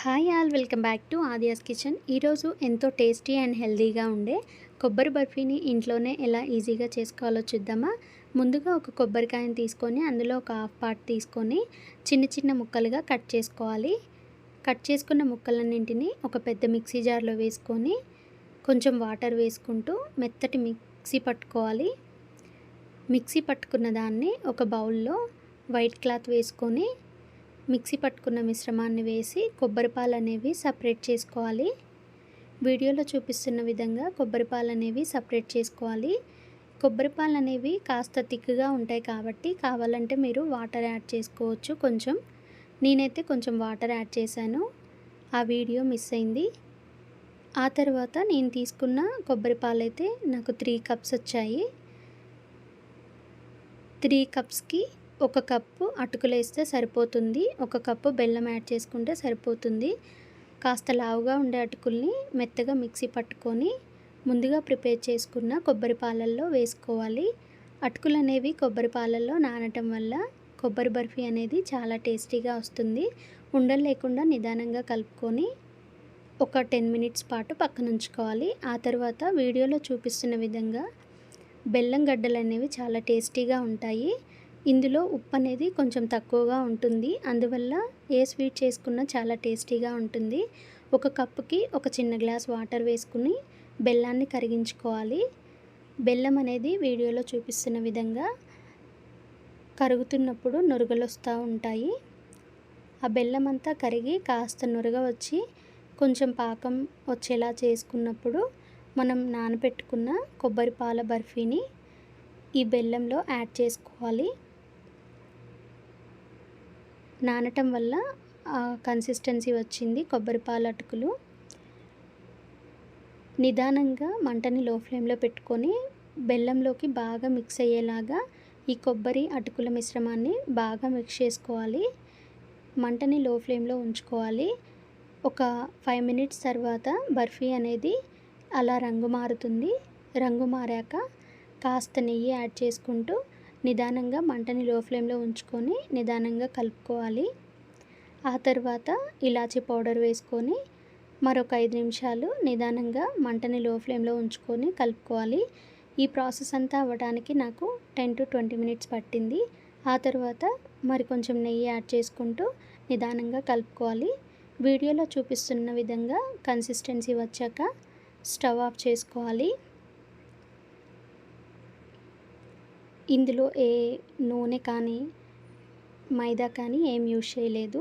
Hi all welcome back to Aadhya's kitchen. ఈరోజు ఎంతో tasty and హెల్తీగా ఉండే కొబ్బరి బర్ఫీని ఇంట్లోనే ఎలా ఈజీగా చేసుకోవాలో చూద్దామా? ముందుగా ఒక కొబ్బరికాయని తీసుకొని అందులో ఒక హాఫ్ పార్ట్ తీసుకొని చిన్న చిన్న ముక్కలుగా కట్ చేసుకోవాలి. కట్ చేసుకున్న ముక్కలన్నింటినీ ఒక పెద్ద మిక్సీ జార్లో వేసుకొని కొంచెం వాటర్ వేసుకుంటూ మెత్తటి మిక్సీ పట్టుకోవాలి. మిక్సీ పట్టుకున్న దాన్ని ఒక బౌల్లో వైట్ క్లాత్ వేసుకొని మిక్సీ పట్టుకున్న మిశ్రమాన్ని వేసి కొబ్బరి పాలు అనేవి సపరేట్ చేసుకోవాలి. వీడియోలో చూపిస్తున్న విధంగా కొబ్బరి పాలు అనేవి సపరేట్ చేసుకోవాలి. కొబ్బరి పాలు అనేవి కాస్త థిక్గా ఉంటాయి కాబట్టి కావాలంటే మీరు వాటర్ యాడ్ చేసుకోవచ్చు కొంచెం. నేనైతే కొంచెం వాటర్ యాడ్ చేశాను. ఆ వీడియో మిస్ అయింది. ఆ తర్వాత నేను తీసుకున్న కొబ్బరి పాలు అయితే నాకు త్రీ కప్స్ వచ్చాయి. త్రీ కప్స్కి ఒక కప్పు అటుకులు వేస్తే సరిపోతుంది. ఒక కప్పు బెల్లం యాడ్ చేసుకుంటే సరిపోతుంది. కాస్త లావుగా ఉండే అటుకుల్ని మెత్తగా మిక్సీ పట్టుకొని ముందుగా ప్రిపేర్ చేసుకున్న కొబ్బరి పాలల్లో వేసుకోవాలి. అటుకులు అనేవి కొబ్బరి పాలల్లో నానటం వల్ల కొబ్బరి బర్ఫీ అనేది చాలా టేస్టీగా వస్తుంది. ఉండలు లేకుండా నిదానంగా కలుపుకొని ఒక టెన్ మినిట్స్ పాటు పక్కన ఉంచుకోవాలి ఆ తర్వాత వీడియోలో చూపిస్తున్న విధంగా బెల్లం గడ్డలు అనేవి చాలా టేస్టీగా ఉంటాయి. ఇందులో ఉప్పు అనేది కొంచెం తక్కువగా ఉంటుంది. అందువల్ల ఏ స్వీట్ చేసుకున్నా చాలా టేస్టీగా ఉంటుంది. ఒక కప్పుకి ఒక చిన్న గ్లాస్ వాటర్ వేసుకుని బెల్లాన్ని కరిగించుకోవాలి. బెల్లం అనేది వీడియోలో చూపిస్తున్న విధంగా కరుగుతున్నప్పుడు నురగలు వస్తూ ఉంటాయి. ఆ బెల్లం అంతా కరిగి కాస్త నురగ వచ్చి కొంచెం పాకం వచ్చేలా చేసుకున్నప్పుడు మనం నానబెట్టుకున్న కొబ్బరి పాల బర్ఫీని ఈ బెల్లంలో యాడ్ చేసుకోవాలి. నానటం వల్ల కన్సిస్టెన్సీ వచ్చింది. కొబ్బరి పాలు అటుకులు. నిదానంగా మంటని లో ఫ్లేమ్లో పెట్టుకొని బెల్లంలోకి బాగా మిక్స్ అయ్యేలాగా ఈ కొబ్బరి అటుకుల మిశ్రమాన్ని బాగా మిక్స్ చేసుకోవాలి. మంటని లో ఫ్లేమ్లో ఉంచుకోవాలి. ఒక ఫైవ్ మినిట్స్ తర్వాత బర్ఫీ అనేది అలా రంగు మారుతుంది. రంగు మారాక కాస్త నెయ్యి యాడ్ చేసుకుంటూ నిదానంగా మంటని లో ఫ్లేమ్లో ఉంచుకొని నిదానంగా కలుపుకోవాలి. ఆ తర్వాత ఇలాచీ పౌడర్ వేసుకొని మరొక ఐదు నిమిషాలు నిదానంగా మంటని లో ఫ్లేమ్లో ఉంచుకొని కలుపుకోవాలి. ఈ ప్రాసెస్ అంతా అవ్వడానికి నాకు టెన్ టు ట్వంటీ మినిట్స్ పట్టింది. ఆ తర్వాత మరి కొంచెం నెయ్యి యాడ్ చేసుకుంటూ నిదానంగా కలుపుకోవాలి. వీడియోలో చూపిస్తున్న విధంగా కన్సిస్టెన్సీ వచ్చాక స్టవ్ ఆఫ్ చేసుకోవాలి. ఇందులో ఏ నూనె కానీ మైదా కానీ ఏం యూజ్ చేయలేదు.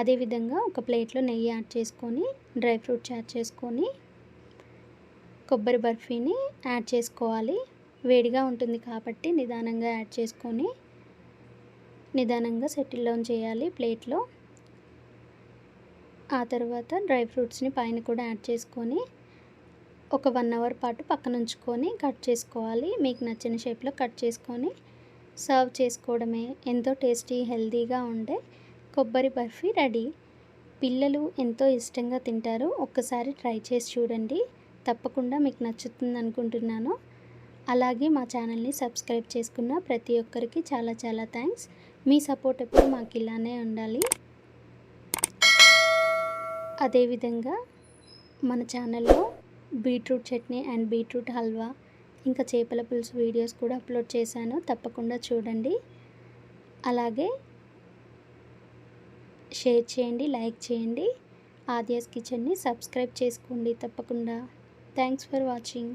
అదేవిధంగా ఒక ప్లేట్లో నెయ్యి యాడ్ చేసుకొని డ్రై ఫ్రూట్స్ యాడ్ చేసుకొని కొబ్బరి బర్ఫీని యాడ్ చేసుకోవాలి. వేడిగా ఉంటుంది కాబట్టి నిదానంగా యాడ్ చేసుకొని నిదానంగా సెటిల్ డౌన్ చేయాలి ప్లేట్లో. ఆ తర్వాత డ్రై ఫ్రూట్స్ని పైన కూడా యాడ్ చేసుకొని ఒక వన్ అవర్ పాటు పక్కన ఉంచుకొని కట్ చేసుకోవాలి. మీకు నచ్చిన షేప్లో కట్ చేసుకొని సర్వ్ చేసుకోవడమే. ఎంతో టేస్టీ హెల్తీగా ఉండే కొబ్బరి బర్ఫీ రెడీ. పిల్లలు ఎంతో ఇష్టంగా తింటారు. ఒక్కసారి ట్రై చేసి చూడండి. తప్పకుండా మీకు నచ్చుతుంది అనుకుంటున్నాను. అలాగే మా ఛానల్ని సబ్స్క్రైబ్ చేసుకున్న ప్రతి ఒక్కరికి చాలా చాలా థ్యాంక్స్. మీ సపోర్ట్ ఎప్పుడు మాకు ఇలానే ఉండాలి. అదేవిధంగా మన ఛానల్లో beetroot chutney and beetroot halwa. ఇంకా చేపల పులుసు వీడియోస్ కూడా అప్లోడ్ చేశాను. తప్పకుండా చూడండి. అలాగే షేర్ చేయండి లైక్ చేయండి. ఆదియాస్ కిచెన్ని సబ్స్క్రైబ్ చేసుకోండి తప్పకుండా. Thanks for watching.